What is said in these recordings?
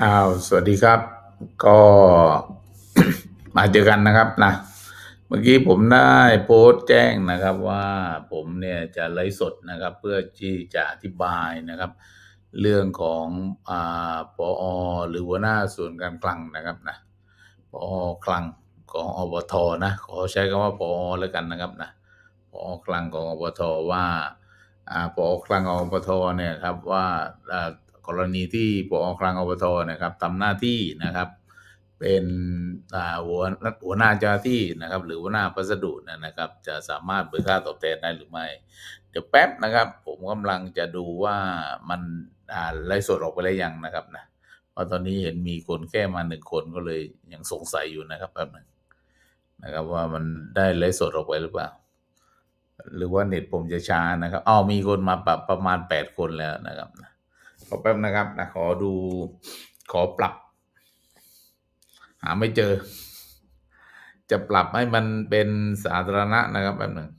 อ้าวสวัสดีครับ ก็มาเจอกันนะครับนะเมื่อกี้ผมได้โพสต์แจ้งนะครับว่าผมเนี่ยจะไลฟ์สดนะครับ เพื่อที่จะอธิบายนะครับ เรื่องของอ่าปอหรือหัวหน้าส่วนการคลังนะครับนะปอคลังของอบทนะขอใช้คำว่าปอแล้วกันนะครับนะปอคลังของอบทว่าอ่าปอคลังของอบทเนี่ยครับว่าอ่า กรณีที่ปอคลังอบทนะครับทำหน้าที่นะครับ เป็นหัวหัวหน้าเจ้าที่นะครับ หรือหัวหน้าพัสดุนะครับ จะสามารถเบิกค่าตอบแทนได้หรือไม่ เดี๋ยวแป๊บนะครับ ผมกำลังจะดูว่ามันไลฟ์สดออกไปแล้วยังนะครับนะเพราะตอนนี้เห็นมีคนแค่มาหนึ่งคนก็เลยยังสงสัยอยู่นะครับแป๊บหนึงนะครับ ว่ามันได้ไลฟ์สดออกไปหรือเปล่า หรือว่าเน็ตผมจะช้านะครับอ้าวมีคนมาปรับประมาณแปดคนแล้วนะครับนะ อแป๊บนะครับนะขอดูขอปรับ หาไม่เจอ จะปรับให้มันเป็นสาธารณะนะครับแป๊บหนึ่ง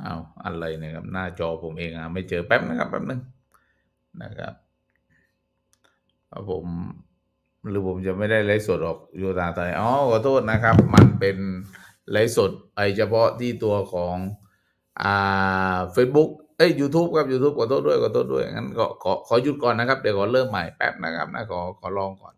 เอาอะไรนะครับ หน้าจอผมเองหาไม่เจอแป๊บนะครับแป๊บหนึ่งนะครับผมหรือผมจะไม่ได้ไลฟ์สดออกโยตาไทยอ๋อขอโทษนะครับ มันเป็นไลฟ์สดไอเฉพาะที่ตัวของอ่า Facebook เอ้ย YouTube ครับ YouTube ขอโทษด้วยขอโทษด้วยงั้นก็ขอขอหยุดก่อนนะครับ เดี๋ยวขอเริ่มใหม่แป๊บนะครับนะขอขอลองก่อน